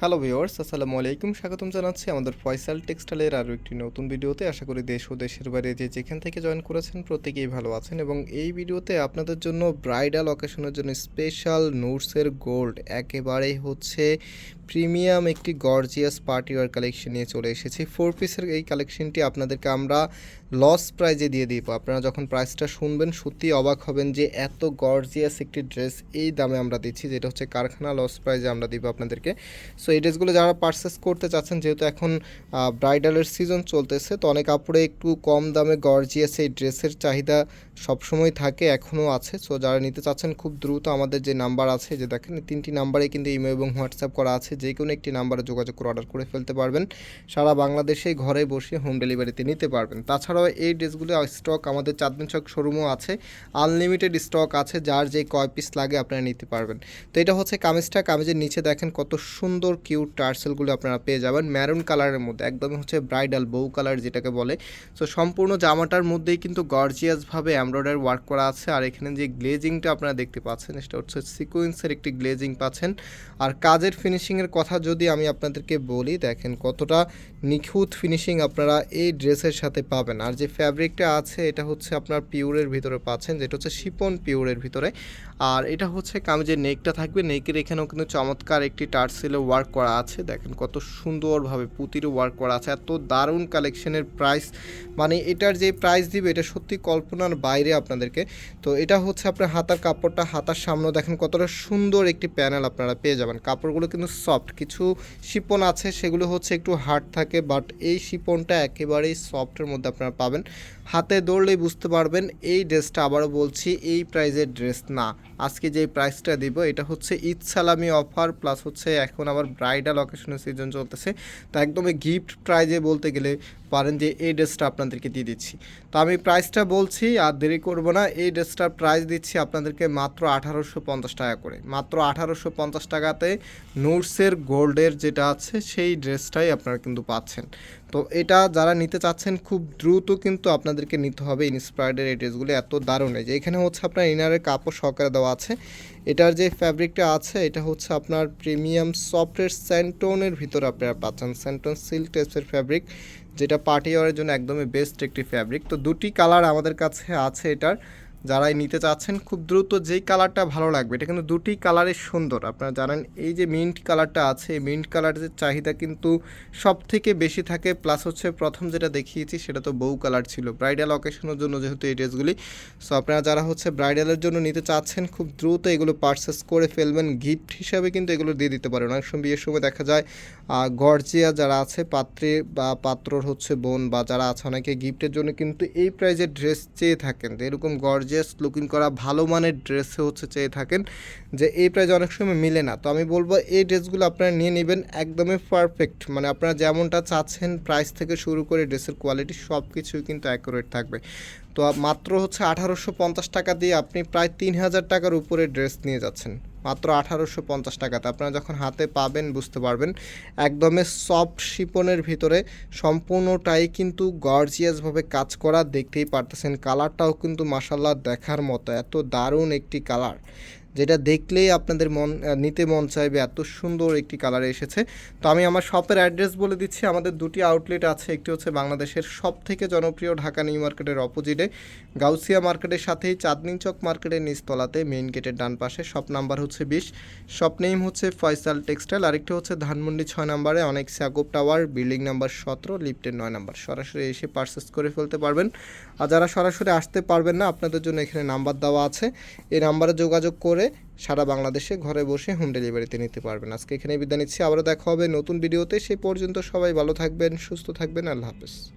Hello viewers আসসালামু আলাইকুম। স্বাগতম জানাচ্ছি আমাদের ফয়সাল টেক্সটাইলের আরও একটি নতুন ভিডিওতে। আশা করি দেশ ও দেশের বাইরে যে যেখান থেকে জয়েন করেছেন প্রত্যেকেই ভালো আছেন এবং এই ভিডিওতে আপনাদের জন্য ব্রাইডাল অকেশনের জন্য স্পেশাল নোটসের গোল্ড একেবারেই হচ্ছে প্রিমিয়াম একটি গর্জিয়াস পার্টি ওয়ার কালেকশন নিয়ে চলে এসেছি। ফোর পিসের এই কালেকশনটি আপনাদেরকে আমরা লস প্রাইজে দিয়ে দিব। আপনারা যখন প্রাইসটা শুনবেন সত্যি অবাক হবেন যে এত গর্জিয়াস একটি ড্রেস এই দামে আমরা দিচ্ছি, যেটা হচ্ছে কারখানা লস প্রাইজে আমরা দিব আপনাদেরকে। সো এই ড্রেসগুলো যারা পারচেস করতে চাচ্ছেন, যেহেতু এখন ব্রাইডালের সিজন চলতেছে, তো অনেক কাপড়ে একটু কম দামে গর্জিয়াস এই ড্রেসের চাহিদা সবসময় থাকে এখনও আছে। সো যারা নিতে চাচ্ছেন, খুব দ্রুত আমাদের যে নাম্বার আছে, যে দেখেন তিনটি নাম্বারে কিন্তু ইমেল এবং হোয়াটসঅ্যাপ করা আছে। যে কোনো একটি নাম্বারে যোগাযোগ করে অর্ডার করে ফেলতে পারবেন। সারা বাংলাদেশে ঘরে বসে হোম ডেলিভারিতে নিতে পারবেন। তাছাড়াও এই ড্রেসগুলো স্টক আমাদের চাঁদনি চক শোরুমও আছে। আনলিমিটেড স্টক আছে, যার যে কয় পিস লাগে আপনারা নিতে পারবেন। তো এটা হচ্ছে কামিজটা। কামিজের নিচে দেখেন, কত সুন্দর কিউট টার্সেলগুলো আপনারা পেয়ে যাবেন। ম্যারুন কালারের মধ্যে, একদমই হচ্ছে ব্রাইডাল বউ কালার যেটাকে বলে। সো সম্পূর্ণ জামাটার মধ্যেই কিন্তু গর্জিয়াসভাবে এমব্রয়ডারি ওয়ার্ক করা আছে আর এখানে যে গ্লেজিংটা আপনারা দেখতে পাচ্ছেন, সেটা হচ্ছে সিকোয়েন্সের একটি গ্লেজিং পাচ্ছেন। আর কাজের ফিনিশিংয়ের কথা যদি আমি আপনাদেরকে বলি, দেখেন কতটা নিখুঁত ফিনিশিং আপনারা এই ড্রেসের সাথে পাবেন। আর যে ফ্যাব্রিকটা আছে, এটা হচ্ছে আপনার পিওরের ভিতরে পাচ্ছেন, যেটা হচ্ছে শিপন পিওরের ভিতরে। আর এটা হচ্ছে কামিজের নেকটা থাকবে, নেকের এখানেও কিন্তু চমৎকার একটি টার্সেলে ওয়ার্ক করা আছে। দেখেন কত সুন্দরভাবে পুতিরও ওয়ার্ক করা আছে, এত দারুণ কালেকশনের প্রাইস। মানে এটার যে প্রাইস দিবে, এটা সত্যি কল্পনার বাইরে আপনাদেরকে। তো এটা হচ্ছে আপনার হাতার কাপড়টা, হাতার সামনে দেখেন কতটা সুন্দর একটি প্যানেল আপনারা পেয়ে যাবেন। কাপড়গুলো কিন্তু সফট, কিছু শিপন আছে, সেগুলো হচ্ছে একটু হার্ড থাকে, বাট এই শিপনটা একেবারেই সফটের মধ্যে আপনারা পাবেন। হাতে দৌড়লেই বুঝতে পারবেন এই ড্রেসটা আবারও বলছি, এই প্রাইজের ড্রেস না। আজকে যে প্রাইসটা দিব, এটা হচ্ছে ঈদ সালামি অফার প্লাস হচ্ছে এখন আবার ব্রাইডাল অকেশনের সিজন চলতেছে। তো একদমই গিফট প্রাইজে বলতে গেলে পারেন যে এই ড্রেসটা আপনাদেরকে দিয়ে দিচ্ছি। তো আমি প্রাইসটা বলছি, আর দেরি করব না, এই ড্রেসটার প্রাইস দিচ্ছি আপনাদেরকে মাত্র আঠারোশো পঞ্চাশ টাকা করে। মাত্র আঠারোশো পঞ্চাশ টাকাতে নোটসের গোল্ডের যেটা আছে, সেই ড্রেসটাই আপনারা কিন্তু পাচ্ছেন। তো এটা যারা নিতে চাচ্ছেন খুব দ্রুত কিন্তু আপনাদেরকে নিতে হবে ইন্সপায়ার্ডের এই ড্রেসগুলো এত দারুণ এই যে। এখানে হচ্ছে আপনার ইনারের কাপড় সহকারে দেওয়া আছে। এটার যে ফ্যাব্রিকটা আছে, এটা হচ্ছে আপনার প্রিমিয়াম সফটের স্যান্টোনের ভিতরে আপনারা পাচ্ছেন। স্যান্টন সিল্ক টেপসের ফ্যাব্রিক যেটা পার্টি ওয়ারের জন্য একদমই বেস্ট একটি ফ্যাব্রিক তো দুটি কালার আমাদের কাছে আছে এটার। যারাই নিতে চাচ্ছেন, খুব দ্রুত যেই কালারটা ভালো লাগবে, এটা কিন্তু দুটি কালারই সুন্দর। আপনারা জানেন, এই যে মিন্ট কালারটা আছে, এই মিন্ট কালারের চাহিদা কিন্তু সব থেকে বেশি থাকে। প্লাস হচ্ছে প্রথম যেটা দেখিয়েছি, সেটা তো বউ কালার ছিল। ব্রাইডাল অকেশনের জন্য যেহেতু এই ড্রেসগুলি। সো আপনারা যারা হচ্ছে ব্রাইডালের জন্য নিতে চাচ্ছেন, খুব দ্রুত এগুলো পারচেস করে ফেলবেন। গিফট হিসাবে কিন্তু এগুলো দিয়ে দিতে পারেন। অনেক সময় বিয়ের সময় দেখা যায় গর্জিয়া যারা আছে, পাত্রে বা পাত্রর হচ্ছে বোন বা যারা আছে, অনেকে গিফটের জন্য কিন্তু এই প্রাইজের ড্রেস চেয়ে থাকেন। এরকম গর্জিয়াস লুকিং করা ভালো মানের ড্রেসে হচ্ছে চেয়ে থাকেন যে এই প্রাইজ অনেক সময় মিলে না। তো আমি বলব এই ড্রেসগুলো আপনারা নিয়ে নেবেন একদমই পারফেক্ট মানে আপনারা যেমনটা চাচ্ছেন প্রাইস থেকে শুরু করে ড্রেসের কোয়ালিটি সব কিছুই কিন্তু অ্যাকুরেট থাকবে। তো মাত্র হচ্ছে আঠারোশো পঞ্চাশ টাকা দিয়ে আপনি প্রায় তিন হাজার টাকার উপরে ড্রেস নিয়ে যাচ্ছেন। মাত্র আঠারোশো পঞ্চাশ টাকাতে আপনারা যখন হাতে পাবেন বুঝতে পারবেন একদমই সফট শিপনের ভিতরে সম্পূর্ণটাই কিন্তু গর্জিয়াসভাবে কাজ করা দেখতেই পারতেছেন। কালারটাও কিন্তু মাসাল্লাহ দেখার মতো, এত দারুণ একটি কালার। যেটা দেখলেই আপনাদের মন নিতে মন চাইবে, এত সুন্দর একটি কালারে এসেছে। তো আমি আমার শপের অ্যাড্রেস বলে দিচ্ছি, আমাদের দুটি আউটলেট আছে, একটি হচ্ছে বাংলাদেশের সব থেকে জনপ্রিয় ঢাকা নিউ মার্কেটের অপোজিটে গাউসিয়া মার্কেটের সাথেই চাঁদনি চক মার্কেটের নিচতলাতে মেইন গেটের ডান পাশে শপ নাম্বার হচ্ছে বিশ। শপ নেম হচ্ছে ফয়সাল টেক্সটাইল আরেকটি হচ্ছে ধানমন্ডি ছয় নাম্বারে, অনেক স্যাগোপ টাওয়ার বিল্ডিং নাম্বার সতেরো লিফটের নয় নাম্বার। সরাসরি এসে পারচেস করে ফেলতে পারবেন। আর যারা সরাসরি আসতে পারবেন না, আপনাদের জন্য এখানে নাম্বার দেওয়া আছে। এই নাম্বারে যোগাযোগ করে সারা বাংলাদেশে ঘরে বসে হোম ডেলিভারিতে নিতে পারবেন। আজকে এখানে বিদায় নিচ্ছি। আবারও দেখা হবে নতুন ভিডিওতে সেই পর্যন্ত সবাই ভালো থাকবেন, সুস্থ থাকবেন। আল্লাহ হাফেজ।